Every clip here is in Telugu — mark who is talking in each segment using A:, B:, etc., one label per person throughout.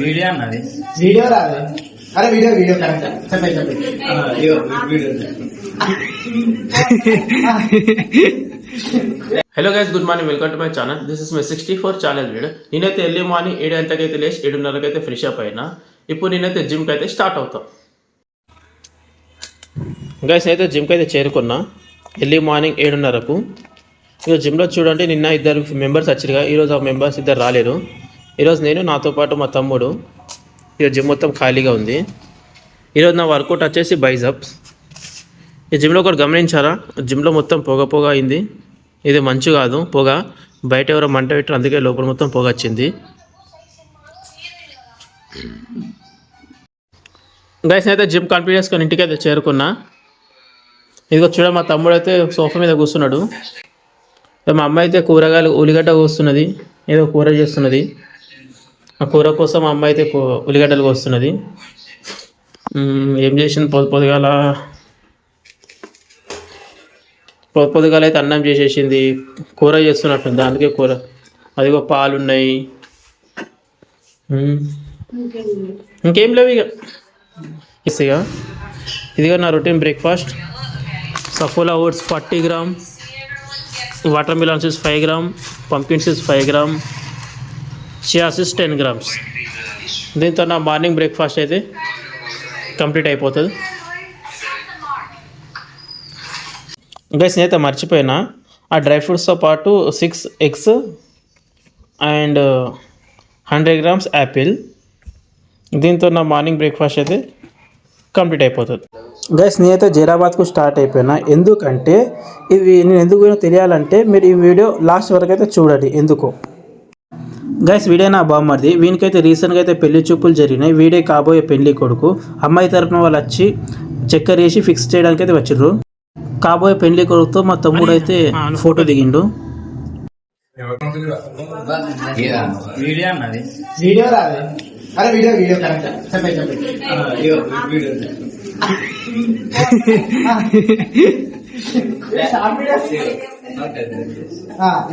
A: వీడియో అన్నది.
B: వీడియో రాదు అరే వీడియో వీడియో కరెక్ట్ చెప్పండి చెప్పండి.
C: Hello guys good morning welcome to my channel this is my sixty four channel video నేనైతే ఎర్లీ మార్నింగ్ ఏడు గంటలకైతే లేచి ఏడున్నరకైతే ఫ్రెష్ అప్ అయినా. ఇప్పుడు నేనైతే జిమ్కి అయితే స్టార్ట్ అవుతాం. గైస్ అయితే జిమ్కి అయితే చేరుకున్నా. Early morning ఏడున్నరకు. ఇక జిమ్లో చూడండి నిన్న ఇద్దరు మెంబర్స్ వచ్చారుగా ఈరోజు ఆ మెంబర్స్ ఇద్దరు రాలేరు. ఈరోజు నేను నాతో పాటు మా తమ్ముడు. ఇక జిమ్ మొత్తం ఖాళీగా ఉంది. ఈరోజు నా వర్కౌట్ వచ్చేసి బైజప్స్ ఈ జిమ్లో ఒకటి గమనించారా? జిమ్లో మొత్తం పొగ పొగ అయింది. ఇది మంచు కాదు పొగ. బయట ఎవరో మంట పెట్టారు అందుకే లోపల మొత్తం పొగ వచ్చింది. గైస్ అయితే జిమ్ కంప్లీట్ చేసుకొని ఇంటికి అయితే చేరుకున్నా. ఇదిగో చూడ మా తమ్ముడు అయితే సోఫా మీద కూర్చున్నాడు. మా అమ్మ అయితే కూరగాయలు ఉల్లిగడ్డ కోస్తున్నది. ఏదో కూర చేస్తున్నది. ఆ కూర కోసం మా అమ్మ అయితే ఉల్లిగడ్డలు కోస్తున్నది. ఏం చేసింది? పొద్దు పొద్దుగాల పొద్దు పొద్దుగాల అయితే అన్నం చేసేసింది. కూర చేస్తున్నట్టు దానికే కూర. అదిగో పాలు ఉన్నాయి ఇంకేం లేవు ఇక ఇక ఇదిగో నా routine breakfast. Saffola oats forty gram. Water melon Cs five gram. పంపిన్ Cs five gram. చియాసిస్ ten grams. దీంతో నా మార్నింగ్ బ్రేక్ఫాస్ట్ అయితే కంప్లీట్ అయిపోతుంది. గైస్ నేనైతే మర్చిపోయినా. ఆ డ్రై ఫ్రూట్స్తో పాటు six eggs and hundred grams Apple. దీంతో నా మార్నింగ్ బ్రేక్ఫాస్ట్ అయితే కంప్లీట్ అయిపోతుంది. గైస్ నేనైతే జైరాబాద్కు స్టార్ట్ అయిపోయినా. ఎందుకంటే ఇవి నేను ఎందుకు తెలియాలంటే మీరు ఈ వీడియో లాస్ట్ వరకు అయితే చూడండి. ఎందుకో? గైస్ వీడే నా బామ్మర్ది. వీనికైతే రీసెంట్గా అయితే పెళ్ళి చూపులు జరిగినాయి. వీడే కాబోయే పెళ్ళి కొడుకు. అమ్మాయి తరపున వాళ్ళు వచ్చి చక్కెర వేసి ఫిక్స్ చేయడానికి అయితే వచ్చిర్రు. కాబోయే పెళ్ళి కొడుకుతో మా తమ్ముడు అయితే ఫోటో దిగిండు.
A: వీడియో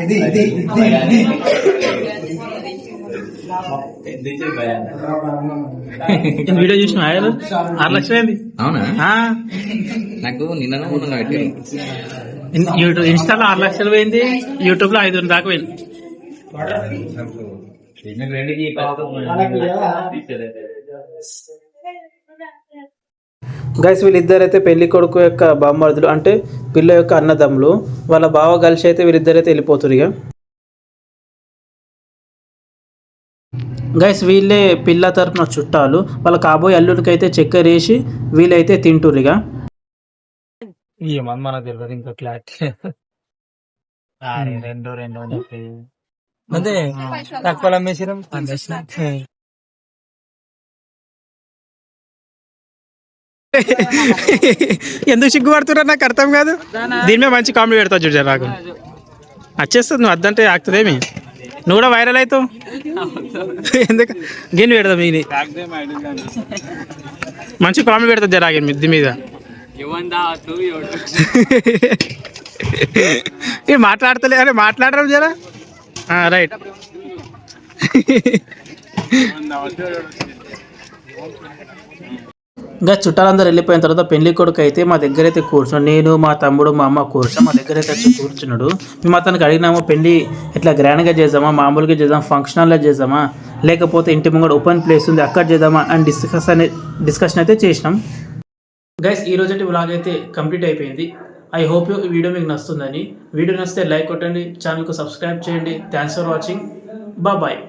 B: ఇది ఇది ఇది
C: వీడియో చూసిన ఆరు ఆరు లక్షలు అయింది
D: అవునా?
C: ఆ,
D: నాకు నిన్న
C: యూట్యూబ్ ఇన్స్టాలో ఆరు లక్షలు పోయింది యూట్యూబ్లో ఐదు దాకా పోయింది. గైస్ వీళ్ళిద్దరైతే పెళ్ళి కొడుకు యొక్క బామ్మర్దులు అంటే పిల్ల యొక్క అన్నదమ్ములు. వాళ్ళ బావ కలిసి అయితే వీళ్ళిద్దరైతే వెళ్ళిపోతారు ఇక. గైస్ వీళ్ళే పిల్ల తరపున చుట్టాలు. వాళ్ళ కాబోయే అల్లుడికి అయితే చక్కెర వేసి వీళ్ళైతే తింటురు ఇక.
A: ఏమని మనకు తెలియదు ఇంకా క్లారిటీ రెండు రెండు అని చెప్పి. అదే తక్కువ అమ్మేసిరం
C: ఎందుకు సిగ్గుపడుతున్నారు నాకు అర్థం కాదు. దీని మీద మంచి కామెడీ పెడతావు చూడ నాకు వచ్చేస్తుంది నువ్వు అద్దంటే ఆగుతుందేమి నువ్వు కూడా వైరల్ అవుతావు? ఎందుకు? గిన్నె పెడతావు మీది మంచి కామెడీ పెడతా జరాగి దీని మీద. ఏ మాట్లాడతలే అరే మాట్లాడరు జరా? రైట్ ఇంకా చుట్టాలందరూ వెళ్ళిపోయిన తర్వాత పెళ్ళి కొడుకు అయితే మా దగ్గర అయితే కూర్చున్నాడు. నేను మా తమ్ముడు మా అమ్మ కూర్చున్నాం. మా దగ్గర అయితే వచ్చి కూర్చున్నాడు. మేము అతనికి అడిగినాము పెళ్ళి ఇట్లా గ్రాండ్గా చేద్దామా మామూలుగా చేద్దాం ఫంక్షనల్గా చేద్దామా? లేకపోతే ఇంటి ముంగడ ఓపెన్ ప్లేస్ ఉంది అక్కడ చేద్దామా? అని డిస్కస్ అనే డిస్కషన్ అయితే చేసినాం. గైస్ ఈ రోజు వ్లాగ్ అయితే కంప్లీట్ అయిపోయింది. ఐ హోప్ ఈ వీడియో మీకు నచ్చుతుందని. వీడియో నచ్చితే లైక్ కొట్టండి ఛానల్కు సబ్స్క్రైబ్ చేయండి. Thanks for watching bye